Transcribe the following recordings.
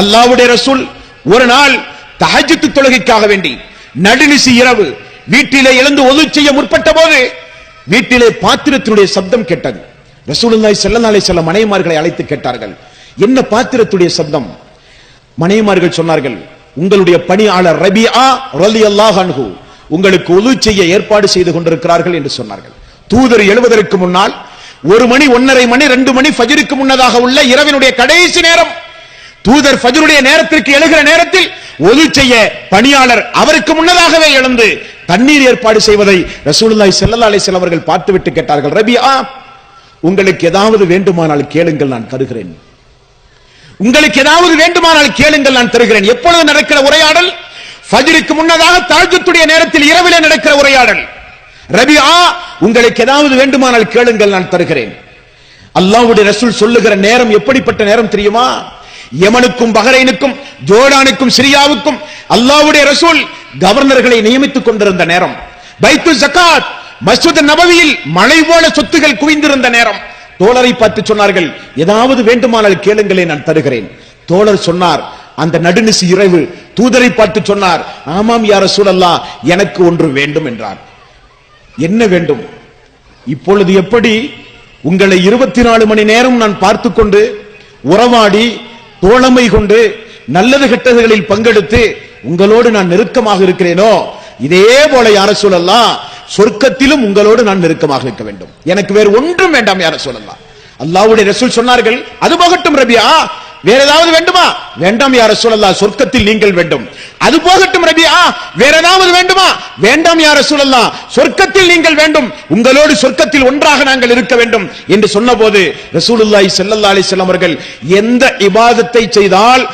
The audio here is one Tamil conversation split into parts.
அல்லாவுடைய ரசூல் ஒரு நாள் தஹஜ்ஜுத் தொழுகைக்காக வேண்டி நடுநிசி இரவு வீட்டிலே எழுந்து ஒது செய்ய முற்பட்ட போது வீட்டிலே பாத்திரத்தினுடைய சப்தம் கேட்டது. ரசூலுல்லாஹி ஸல்லல்லாஹு அலைஹி மனைவிமார்களை அழைத்து கேட்டார்கள். என்ன பாத்திரத்துடைய சப்தம்? மனைவிமார்கள் சொன்னார்கள் உங்களுடைய பணியாளர் ரபியா ரலியல்லாஹு அன்ஹு உங்களுக்கு ஒது செய்ய ஏற்பாடு செய்து கொண்டிருக்கிறார்கள் என்று சொன்னார்கள். தூதர் எழுவதற்கு முன்னால் ஒரு மணி ஒன்னரை மணி ரெண்டு மணி ஃபஜ்ருக்கு முன்னதாக உள்ள இரவினுடைய கடைசி நேரம் தூதர் ஃபஜ்ருடைய நேரத்திற்கு எழுகிற நேரத்தில் ஒது செய்ய பணியாளர் அவருக்கு முன்னதாகவே எழுந்து தண்ணீர் ஏற்பாடு செய்வதை ரசூலுல்லாய் ஸல்லல்லாஹு அலைஹி அவர்கள் பார்த்துவிட்டு கேட்டார்கள். ரபியா உங்களுக்கு ஏதாவது வேண்டுமானால் கேளுங்கள் நான் தருகிறேன். உங்களுக்கு ஏதாவது வேண்டுமானால் கேளுங்கள் நான் தருகிறேன். எப்பொழுது நடக்கிற உரையாடல்? ஃபஜ்ருக்கு முன்னதாக தாஜத்துடைய நேரத்தில் இரவிலே நடக்கிற உரையாடல். ரபியா உங்களுக்கு ஏதாவது வேண்டுமானால் கேளுங்கள் நான் தருகிறேன். அல்லாஹ்வுடைய ரசூல் சொல்லுகிற நேரம் எப்படிப்பட்ட நேரம் தெரியுமா? யமனுக்கும் பஹரைனுக்கும் ஜோர்டானுக்கும் சிரியாவுக்கும் அல்லாஹ்வுடைய ரசூல் கவர்னர்களை நியமித்துக் கொண்டிருந்த நேரம். பைத்து ஜகாத் மசூத் நபவியில் மழை போல சொத்துகள் குவிந்திருந்த நேரம். தோழரை பார்த்து சொன்னார்கள் ஏதாவது வேண்டுமானால் கேளுங்களே நான் தருகிறேன். தோழர் சொன்னார் அந்த நடுநிசு இரவு. தூதரை பார்த்து சொன்னார் ஆமாம் யார சூழல்லா எனக்கு ஒன்று வேண்டும் என்றார். என்ன வேண்டும்? இப்பொழுது எப்படி உங்களை இருபத்தி நாலு மணி நேரம் நான் பார்த்து கொண்டு உறவாடி தோழமை கொண்டு நல்லது கெட்டதுகளில் பங்கெடுத்து உங்களோடு நான் நெருக்கமாக இருக்கிறேனோ இதே போல யார சொல்லலாம் சொர்க்கத்திலும் உங்களோடு நான் நெருக்கமாக இருக்க வேண்டும். எனக்கு வேறு ஒன்றும் வேண்டாம் யார சொல்லலாம் அல்லாவுடைய ரசூல் சொன்னார்கள் அது போகட்டும் ரபியா வேற ஏதாவது வேண்டுமா? வேண்டாம் யார சூழல்லா சொர்க்கத்தில் நீங்கள் வேண்டும். அது போகட்டும் ரபியா வேற ஏதாவது வேண்டுமா? வேண்டாம் யார சூழல்லா சொர்க்கத்தில் நீங்கள் வேண்டும். உங்களோடு சொர்க்கத்தில் ஒன்றாக நாங்கள் இருக்க வேண்டும் என்று சொன்னபோது ரசூலுல்லாய் ஸல்லல்லாஹு அலைஹி அவர்கள் எந்த இபாதத்தை செய்தால்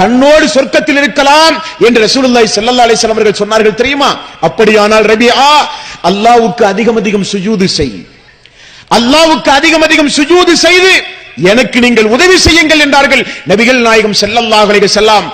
தன்னோடு சொர்க்கத்தில் இருக்கலாம் என்று ரசூலுல்லாய் செல்லல்லா அலி அவர்கள் சொன்னார்கள் தெரியுமா? அப்படியானால் ரபியா அல்லாவுக்கு அதிகம் அதிகம் சுஜூது செய். அல்லாவுக்கு அதிகம் அதிகம் சுஜூது செய்து எனக்கு நீங்கள் உதவி செய்யுங்கள் என்றார்கள். நபிகள் நாயகம் ஸல்லல்லாஹு செல்லாம்